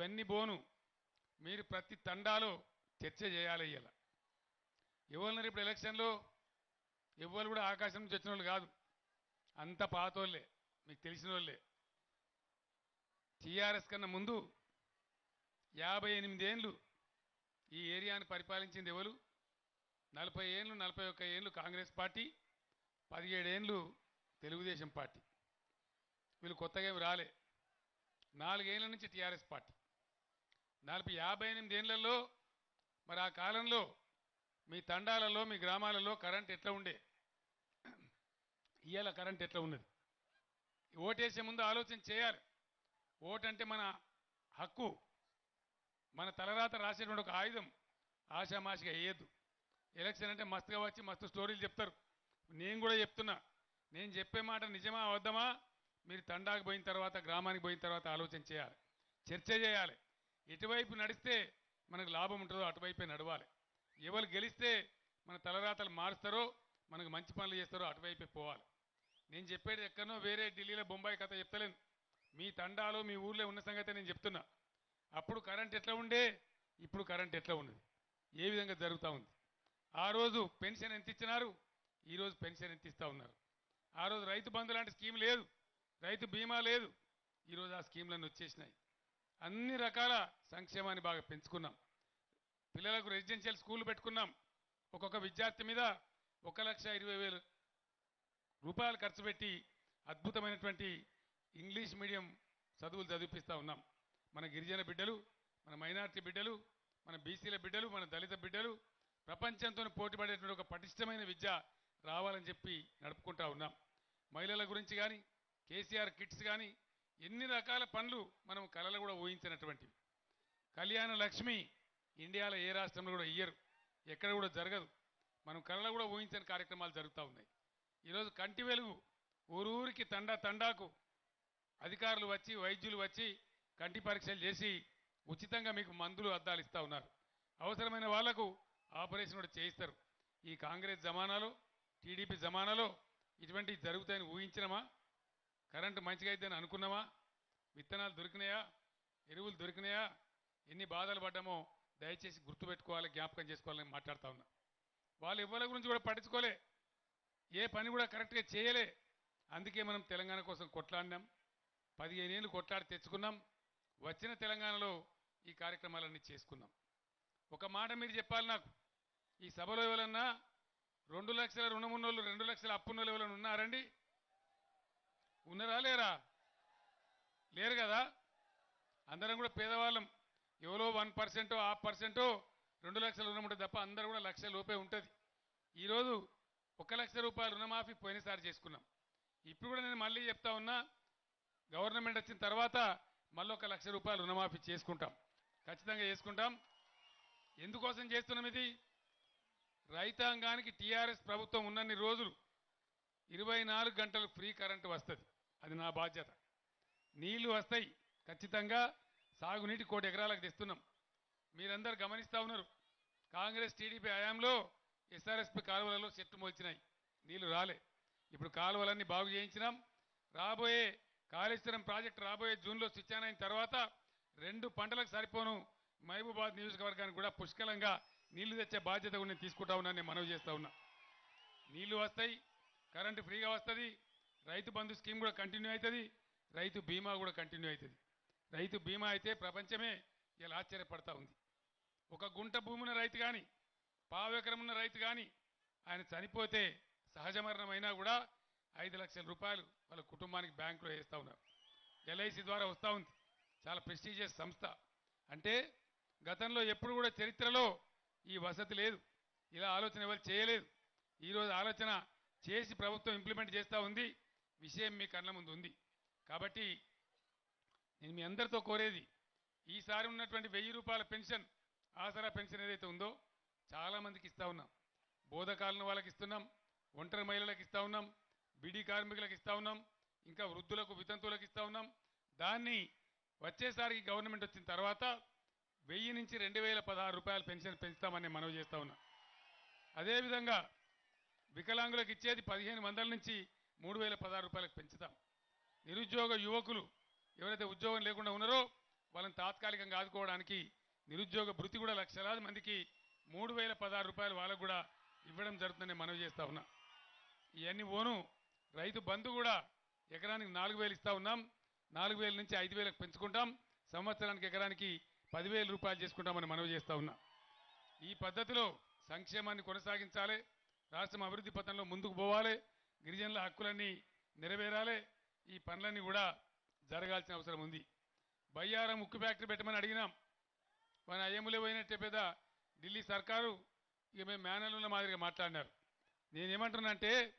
ఇవన్నీ బోను మీరు ప్రతి తండాలో చర్చ చేయాలి ఇలా ఎవరున్నారు ఇప్పుడు ఎలక్షన్లో? ఎవరు కూడా ఆకాశం నుంచి వచ్చిన వాళ్ళు కాదు. అంత పాతోళ్ళే. మీకు తెలిసిన వాళ్ళే టీఆర్ఎస్ కన్నా ముందు యాభై ఎనిమిదేళ్ళు ఈ ఏరియాను పరిపాలించింది ఎవరు? నలభై ఏళ్ళు నలభై ఒక్క ఏళ్ళు కాంగ్రెస్ పార్టీ పదిహేడేళ్ళు తెలుగుదేశం పార్టీ. వీళ్ళు కొత్తగా రాలే. నాలుగేళ్ళ నుంచి టీఆర్ఎస్ పార్టీ. నలభై యాభై ఎనిమిది ఏళ్ళలో మరి ఆ కాలంలో మీ తండాలలో మీ గ్రామాలలో కరెంట్ ఎట్లా ఉండే? ఇవాళ కరెంట్ ఎట్లా ఉన్నది? ఓటేసే ముందు ఆలోచన చేయాలి. ఓటు అంటే మన హక్కు. మన తలరాత రాసేటువంటి ఒక ఆయుధం. ఆశామాషిగా వేయద్దు. ఎలక్షన్ అంటే మస్తుగా వచ్చి మస్తు స్టోరీలు చెప్తారు. నేను కూడా చెప్తున్నా. నేను చెప్పే మాట నిజమా అవద్దమా మీరు తండాకు పోయిన తర్వాత గ్రామానికి పోయిన తర్వాత ఆలోచన చేయాలి. చర్చ చేయాలి. ఎటువైపు నడిస్తే మనకు లాభం ఉంటుందో అటువైపే నడవాలి. ఎవరు గెలిస్తే మన తలరాతలు మారుస్తారో మనకు మంచి పనులు చేస్తారో అటువైపే పోవాలి. నేను చెప్పేది ఎక్కడనో వేరే ఢిల్లీలో బొంబాయి కథ చెప్తలేను. మీ తండాలో మీ ఊర్లో ఉన్న సంగతి నేను చెప్తున్నా. అప్పుడు కరెంట్ ఎట్లా ఉండే? ఇప్పుడు కరెంట్ ఎట్లా ఉన్నది? ఏ విధంగా జరుగుతూ ఉంది? ఆ రోజు పెన్షన్ ఎంత ఇచ్చినారు? ఈరోజు పెన్షన్ ఎంత ఇస్తూ ఉన్నారు? ఆ రోజు రైతు బంధు లాంటి స్కీమ్ లేదు. రైతు బీమా లేదు. ఈరోజు ఆ స్కీమ్లన్నీ వచ్చేసినాయి. అన్ని రకాల సంక్షేమాన్ని బాగా పెంచుకున్నాం. పిల్లలకు రెసిడెన్షియల్ స్కూల్ పెట్టుకున్నాం. ఒక్కొక్క విద్యార్థి మీద ఒక లక్ష ఇరవై వేలు రూపాయలు ఖర్చు పెట్టి అద్భుతమైనటువంటి ఇంగ్లీష్ మీడియం చదువులు చదివిపిస్తూ ఉన్నాం. మన గిరిజన బిడ్డలు మన మైనార్టీ బిడ్డలు మన బీసీల బిడ్డలు మన దళిత బిడ్డలు ప్రపంచంతో పోటీపడేటువంటి ఒక పటిష్టమైన విద్య రావాలని చెప్పి నడుపుకుంటా ఉన్నాం. మహిళల గురించి కానీ కేసీఆర్ కిట్స్ కానీ ఎన్ని రకాల పనులు మనం కళలు కూడా ఊహించినటువంటివి. కళ్యాణ లక్ష్మి ఇండియాలో ఏ రాష్ట్రంలో కూడా ఇయ్యరు. ఎక్కడ కూడా జరగదు. మనం కళలు కూడా ఊహించని కార్యక్రమాలు జరుగుతూ ఉన్నాయి. ఈరోజు కంటి వెలుగు ఊరూరికి తండా తండాకు అధికారులు వచ్చి వైద్యులు వచ్చి కంటి పరీక్షలు చేసి ఉచితంగా మీకు మందులు అద్దాలు ఇస్తూ ఉన్నారు. అవసరమైన వాళ్ళకు ఆపరేషన్ కూడా చేయిస్తారు. ఈ కాంగ్రెస్ జమానాలో టీడీపీ జమానాలో ఇటువంటివి జరుగుతాయని ఊహించినమా? కరెంటు మంచిగా అయిద్దని అనుకున్నామా విత్తనాలు దొరికినాయా? ఎరువులు దొరికినాయా? ఎన్ని బాధలు పడ్డామో దయచేసి గుర్తుపెట్టుకోవాలి జ్ఞాపకం చేసుకోవాలని మాట్లాడుతూ ఉన్నా. వాళ్ళు ఇవ్వాల గురించి కూడా పట్టించుకోలే. ఏ పని కూడా కరెక్ట్గా చేయలే. అందుకే మనం తెలంగాణ కోసం కొట్లాడినాం. పదిహేను ఏళ్ళు కొట్లాడి తెచ్చుకున్నాం. వచ్చిన తెలంగాణలో ఈ కార్యక్రమాలన్నీ చేసుకున్నాం. ఒక మాట మీరు చెప్పాలి నాకు. ఈ సభలో ఎవరన్నా రెండు లక్షల రుణమున్నోళ్ళు రెండు లక్షల అప్పున్నోళ్ళు ఎవరైనా ఉన్నారండి? ఉన్నారా లేరా? లేరు కదా? అందరం కూడా పేదవాళ్ళం. ఎవరో వన్ పర్సెంటో హాఫ్ పర్సెంటో రెండు లక్షల రుణం ఉంటుంది తప్ప అందరూ కూడా లక్ష లోపే ఉంటుంది. ఈరోజు ఒక లక్ష రూపాయల రుణమాఫీ పోయినసారి చేసుకున్నాం. ఇప్పుడు కూడా నేను మళ్ళీ చెప్తా ఉన్నా గవర్నమెంట్ వచ్చిన తర్వాత మళ్ళీ ఒక లక్ష రూపాయలు రుణమాఫీ చేసుకుంటాం. ఖచ్చితంగా చేసుకుంటాం. ఎందుకోసం చేస్తున్నాం ఇది? రైతాంగానికి టీఆర్ఎస్ ప్రభుత్వం ఉన్నన్ని రోజులు ఇరవై నాలుగు గంటలు ఫ్రీ కరెంటు వస్తుంది. అది నా బాధ్యత. నీళ్ళు వస్తాయి. ఖచ్చితంగా సాగునీటి కోటి ఎకరాలకు తెస్తున్నాం. మీరందరూ గమనిస్తూ ఉన్నారు. కాంగ్రెస్ టీడీపీ హయాంలో ఎస్ఆర్ఎస్పి కాలువలలో చెట్టు మోల్చినాయి. నీళ్ళు రాలే. ఇప్పుడు కాలువలన్నీ బాగు చేయించినాం. రాబోయే కాళేశ్వరం ప్రాజెక్టు రాబోయే జూన్లో స్విచ్ ఆన్ అయిన తర్వాత రెండు పంటలకు సరిపోను మహబూబాద్ నియోజకవర్గానికి కూడా పుష్కలంగా నీళ్ళు తెచ్చే బాధ్యత కూడా నేను తీసుకుంటా ఉన్నా నేను మనవి చేస్తూ ఉన్నా. నీళ్ళు వస్తాయి. కరెంటు ఫ్రీగా వస్తుంది. రైతు బంధు స్కీమ్ కూడా కంటిన్యూ అవుతుంది రైతు బీమా కూడా కంటిన్యూ అవుతుంది. రైతు బీమా అయితే ప్రపంచమే ఇలా ఆశ్చర్యపడతా ఉంది. ఒక గుంట భూమి ఉన్న రైతు కానీ పావు ఎకరం ఉన్న రైతు కానీ ఆయన చనిపోతే సహజ మరణమైనా కూడా ఐదు లక్షల రూపాయలు వాళ్ళ కుటుంబానికి బ్యాంకులో వేస్తూ ఉన్నారు. ఎల్ఐసి ద్వారా వస్తూ ఉంది. చాలా ప్రెస్టీజియస్ సంస్థ. అంటే గతంలో ఎప్పుడు కూడా చరిత్రలో ఈ వసతి లేదు. ఇలా ఆలోచన ఎవరు చేయలేదు. ఈరోజు ఆలోచన చేసి ప్రభుత్వం ఇంప్లిమెంట్ చేస్తూ ఉంది. విషయం మీ కళ్ళ ముందు ఉంది. కాబట్టి నేను మీ అందరితో కోరేది ఈసారి ఉన్నటువంటి వెయ్యి రూపాయల పెన్షన్ ఆసరా పెన్షన్ ఏదైతే ఉందో చాలామందికి ఇస్తా ఉన్నాం. బోధకాలను వాళ్ళకి ఇస్తున్నాం ఒంటరి మహిళలకు ఇస్తా ఉన్నాం బిడి కార్మికులకు ఇస్తా ఉన్నాం ఇంకా వృద్ధులకు వితంతువులకు ఇస్తా ఉన్నాం. దాన్ని వచ్చేసారికి గవర్నమెంట్ వచ్చిన తర్వాత వెయ్యి నుంచి రెండు వేల పదహారు రూపాయల పెన్షన్ పెంచుతామని మనవి చేస్తా ఉన్నా. అదేవిధంగా వికలాంగులకు ఇచ్చేది పదిహేను వందల నుంచి మూడు వేల పదహారు రూపాయలకు పెంచుతాం. నిరుద్యోగ యువకులు ఎవరైతే ఉద్యోగం లేకుండా ఉన్నారో వాళ్ళని తాత్కాలికంగా ఆదుకోవడానికి నిరుద్యోగ భృతి కూడా లక్షలాది మందికి మూడు వేల పదహారు రూపాయలు వాళ్ళకు కూడా ఇవ్వడం జరుగుతుందని మనవి చేస్తా ఉన్నా. ఇవన్నీ పోను రైతు బంధు కూడా ఎకరానికి నాలుగు వేలు ఇస్తా ఉన్నాం. నాలుగు వేల నుంచి ఐదు వేలకు పెంచుకుంటాం. సంవత్సరానికి ఎకరానికి పదివేల రూపాయలు చేసుకుంటామని మనవి చేస్తా ఉన్నా. ఈ పద్ధతిలో సంక్షేమాన్ని కొనసాగించాలి. రాష్ట్రం అభివృద్ధి పథంలో ముందుకు పోవాలి. గిరిజనుల హక్కులన్నీ నెరవేరాలే. ఈ పనులన్నీ కూడా జరగాల్సిన అవసరం ఉంది. బయ్యారం ఉక్కు ఫ్యాక్టరీ పెట్టమని అడిగినాం. మన అయ్యములే పోయినట్టే పెద్ద ఢిల్లీ సర్కారు ఇక మేము మేనర్ల మాదిరిగా మాట్లాడినారు. నేనేమంటున్నానంటే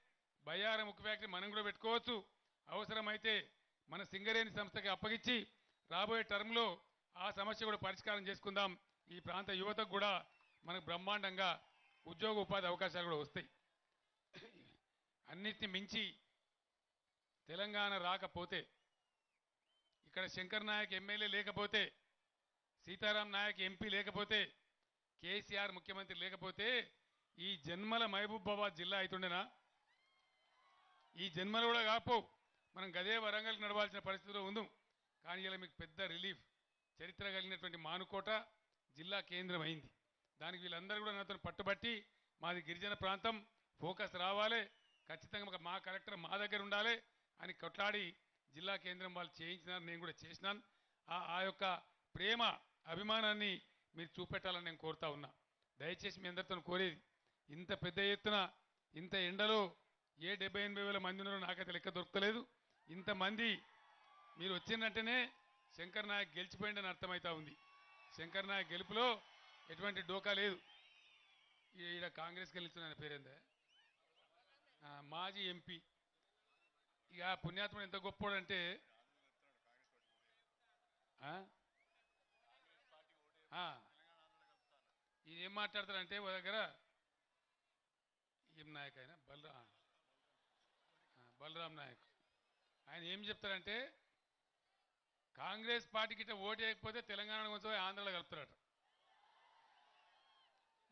బయ్యారం ఉక్కు ఫ్యాక్టరీ మనం కూడా పెట్టుకోవచ్చు. అవసరమైతే మన సింగరేణి సంస్థకి అప్పగించి రాబోయే టర్మ్లో ఆ సమస్య కూడా పరిష్కారం చేసుకుందాం. ఈ ప్రాంత యువతకు కూడా మనకు బ్రహ్మాండంగా ఉద్యోగ ఉపాధి అవకాశాలు కూడా వస్తాయి. అన్నిటిని మించి తెలంగాణ రాకపోతే ఇక్కడ శంకర్ నాయక్ ఎమ్మెల్యే లేకపోతే సీతారాం నాయక్ ఎంపీ లేకపోతే కేసీఆర్ ముఖ్యమంత్రి లేకపోతే ఈ జన్మల మహబూబాబాద్ జిల్లా అవుతుండేనా ఈ జన్మలు కూడా కాపో మనం గదే వరంగల్ నడవాల్సిన పరిస్థితిలో ఉందాం. కానీ ఇలా మీకు పెద్ద రిలీఫ్ చరిత్ర కలిగినటువంటి మానుకోట జిల్లా కేంద్రం అయింది. దానికి వీళ్ళందరూ కూడా నాతో పట్టుబట్టి మాది గిరిజన ప్రాంతం ఫోకస్ రావాలి. ఖచ్చితంగా మా కలెక్టర్ మా దగ్గర ఉండాలి అని కొట్లాడి జిల్లా కేంద్రం వాళ్ళు చేయించినారు నేను కూడా చేసినాను. ఆ ఆ యొక్క ప్రేమ అభిమానాన్ని మీరు చూపెట్టాలని నేను కోరుతా ఉన్నా. దయచేసి మీ అందరితో కోరేది ఇంత పెద్ద ఎత్తున ఇంత ఎండలో ఏ డెబ్బై ఎనభై వేల మంది ఉన్నారో నాకైతే లెక్క దొరకలేదు. ఇంతమంది మీరు వచ్చినట్టునే శంకర్ నాయక్ గెలిచిపోయిందని అర్థమవుతా ఉంది. శంకర్ నాయక్ గెలుపులో ఎటువంటి డోకా లేదు. ఈడ కాంగ్రెస్ గెలిచిన పేరేందే? మాజీ ఎంపీ. ఇక ఆ పుణ్యాత్ముడు ఎంత గొప్పోడంటే ఆ? ఈయన ఏం మాట్లాడతారంటే ఓ దగ్గర ఏం నాయక్ ఆయన? బలరా బలరాం నాయక్. ఆయన ఏం చెప్తారంటే కాంగ్రెస్ పార్టీకి ఇట్లా ఓటు వేయకపోతే తెలంగాణ కొంచెం ఆంధ్రలో కలుపుతారట.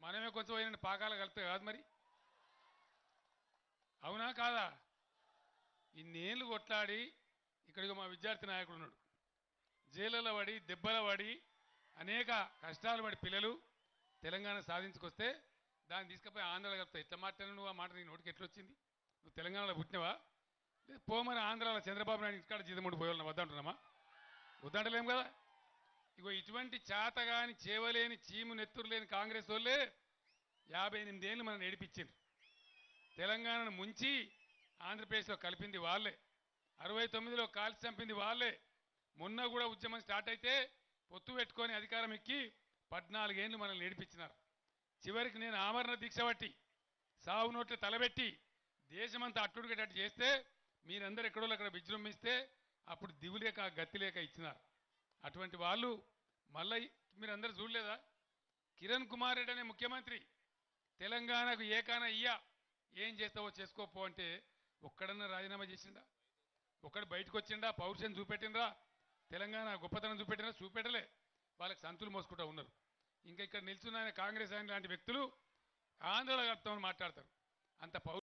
మనమే కొంచెం పోయిన పాకాలు కలిపితే కాదు మరి. అవునా కాదా? ఇన్నేళ్ళు కొట్లాడి ఇక్కడికి మా విద్యార్థి నాయకుడు ఉన్నాడు. జైళ్ళలో పడి దెబ్బల పడి అనేక కష్టాలు పడి పిల్లలు తెలంగాణ సాధించుకొస్తే దాన్ని తీసుకుపోయి ఆంధ్రాలో కలుపుతావు. ఎట్లా మాట్లాడిన నువ్వు? ఆ మాట నీ నోటికి ఎట్లొచ్చింది? నువ్వు తెలంగాణలో పుట్టినవా? లేదు పోమని ఆంధ్రాలో. చంద్రబాబు నాయుడు ఇక్కడ జీతముడు పోయాలని వద్దంటున్నామా వద్దంటలేం కదా? ఇగో ఇటువంటి చేతగాని చేవలేని చీము నెత్తురు లేని కాంగ్రెస్ వాళ్ళే యాభై ఎనిమిదేళ్ళు మనం నడిపించింది తెలంగాణను ముంచి ఆంధ్రప్రదేశ్లో కలిపింది వాళ్ళే. అరవై తొమ్మిదిలో కాల్చి చంపింది వాళ్ళే. మొన్న కూడా ఉద్యమం స్టార్ట్ అయితే పొత్తు పెట్టుకొని అధికారం ఎక్కి పద్నాలుగేళ్ళు మనల్ని నేర్పించినారు చివరికి నేను ఆమరణ దీక్ష పట్టి సావు నోట్లు తలబెట్టి దేశమంతా అట్టుడుగేటట్టు చేస్తే మీరందరూ ఎక్కడో అక్కడ విజృంభిస్తే అప్పుడు దిగులేక గత్తి లేక ఇచ్చినారు. అటువంటి వాళ్ళు మళ్ళీ మీరందరూ చూడలేదా? కిరణ్ కుమార్ రెడ్డి అనే ముఖ్యమంత్రి తెలంగాణకు ఏకాన ఇయ్య ఏం చేస్తావో చేసుకోపో అంటే ఒక్కడన్నా రాజీనామా చేసిండా ఒక్కడు బయటకు వచ్చిండా? పౌరుషం చూపెట్టిండ్రా? తెలంగాణ గొప్పతనం చూపెట్టినా చూపెట్టలే. వాళ్ళకి సంతులు మోసుకుంటూ ఉన్నారు. ఇంకా ఇక్కడ నిల్చున్న ఆయన కాంగ్రెస్ ఆయన లాంటి వ్యక్తులు ఆంధ్రలో కలుపుతామని మాట్లాడతారు. అంత పౌరు